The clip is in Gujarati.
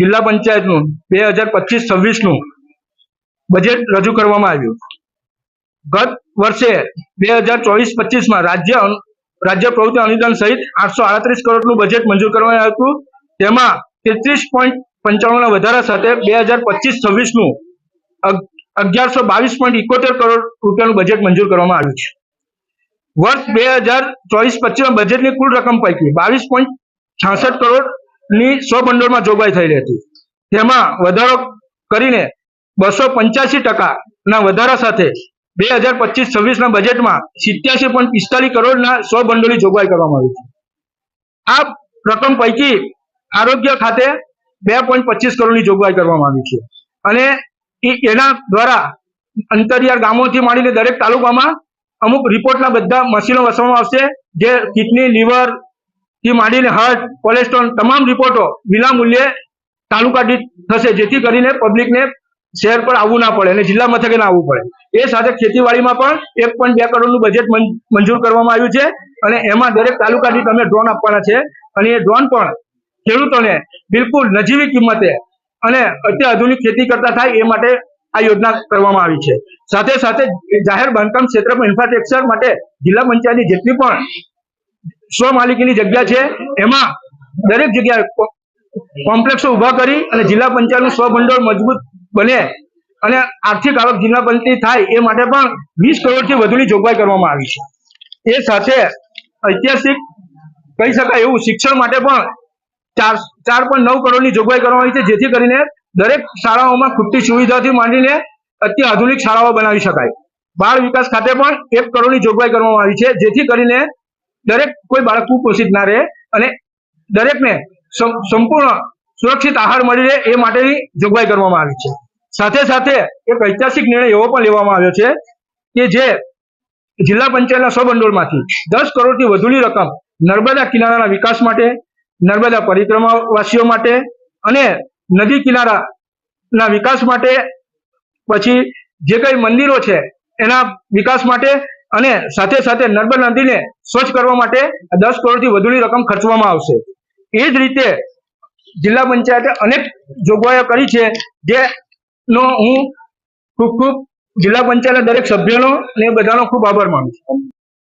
જિલ્લા પંચાયતનું બે હજાર પચીસ છવ્વીસનું બજેટ રજૂ કરવામાં આવ્યું. ગત વર્ષે બે હજાર ચોવીસ પચીસમાં રાજ્ય રાજ્ય પ્રવૃત્તિ અનુદાન સહિત આઠસો આડત્રીસ કરોડનું બજેટ મંજૂર કરવામાં આવ્યું હતું. તેમાં તેત્રીસ પોઈન્ટ પંચાણુંના વધારા સાથે બે હજાર પચીસ છવ્વીસનું અગિયારસો બાવીસ પોઈન્ટ ઇકોતેર કરોડ રૂપિયાનું બજેટ મંજૂર કરવામાં આવ્યું છે. વર્ષ બે હજાર ચોવીસ પચીસમાં બજેટની કુલ રકમ પૈકી બાવીસ પોઈન્ટ છાસઠ કરોડની સો ભંડોળમાં જોગવાઈ થયેલી હતી. તેમાં વધારો કરીને બસો પંચ્યાસી ટકાના વધારા સાથે બે હજાર પચીસ છવ્વીસના બજેટમાં સિત્યાસી પોઈન્ટ પિસ્તાલીસ કરોડના સો ભંડોળની જોગવાઈ કરવામાં આવી છે આ રકમ પૈકી આરોગ્ય ખાતે બે પોઈન્ટ પચીસ કરોડની જોગવાઈ કરવામાં આવી છે. અને એના દ્વારા અંતરિયાળ ગામોથી માંડીને દરેક તાલુકામાં અમુક રિપોર્ટના બધા મશીનો વસવામાં આવશે, જે કિડની, લીવર થી માંડીને હાર્ટ કોલેસ્ટ્રોલ તમામ રિપોર્ટો વિનામૂલ્યે તાલુકા દીઠ થશે, જેથી કરીને પબ્લિકને શહેર પર આવવું ના પડે અને જિલ્લા મથકે ના આવવું પડે. એ સાથે ખેતીવાડીમાં પણ એક પોઈન્ટ બે કરોડનું બજેટ મંજૂર કરવામાં આવ્યું છે અને એમાં દરેક તાલુકા દીઠ અમે ડ્રોન આપવાના છે. અને એ ડ્રોન પણ ખેડૂતોને બિલકુલ નજીવી કિંમતે અને અત્યાધુનિક ખેતી કરતા થાય એ માટે આ યોજના કરવામાં આવી છે. સાથે સાથે જાહેર બાંધકામ ક્ષેત્રમાં ઇન્ફ્રાસ્ટ્રક્ચર માટે જિલ્લા પંચાયતની જેટલી પણ સ્વ માલિકીની જગ્યા છે. એમાં દરેક જગ્યાએ કોમ્પ્લેક્સો ઊભા કરી અને જિલ્લા પંચાયતનું સ્વભંડોળ મજબૂત બને અને આર્થિક આવક જિલ્લા પંચાયત થાય એ માટે પણ વીસ કરોડથી વધુની જોગવાઈ કરવામાં આવી છે. એ સાથે ઐતિહાસિક કહી શકાય એવું શિક્ષણ માટે પણ ચાર ચાર પણ નવ કરોડની જોગવાઈ કરવામાં આવી છે, જેથી કરીને દરેક શાળાઓમાં ખૂટતી સુવિધાથી માંડીને અત્યાધુનિક શાળાઓ બનાવી શકાય. બાળ વિકાસ ખાતે પણ એક કરોડની જોગવાઈ કરવામાં આવી છે, જેથી કરીને દરેક કોઈ બાળક કુપોષિત ના રહે અને દરેકને સંપૂર્ણ સુરક્ષિત આહાર મળી રહે એ માટેની જોગવાઈ કરવામાં આવી છે. સાથે સાથે એક ઐતિહાસિક નિર્ણય એવો પણ લેવામાં આવ્યો છે કે જે જિલ્લા પંચાયતના સ્વભંડોળમાંથી દસ કરોડથી વધુની રકમ નર્મદા કિનારાના વિકાસ માટે, નર્મદા પરિક્રમાવાસીઓ માટે અને નદી કિનારાના વિકાસ માટે, પછી જે કઈ મંદિરો છે એના વિકાસ માટે અને સાથે સાથે નર્મદા નદીને સ્વચ્છ કરવા માટે દસ કરોડથી વધુની રકમ ખર્ચવામાં આવશે. એ જ રીતે જિલ્લા પંચાયતે અનેક જોગવાઈઓ કરી છે, જેનો હું ખૂબ ખૂબ જિલ્લા પંચાયતના દરેક સભ્યોનો અને બધાનો ખૂબ આભાર માનું છું.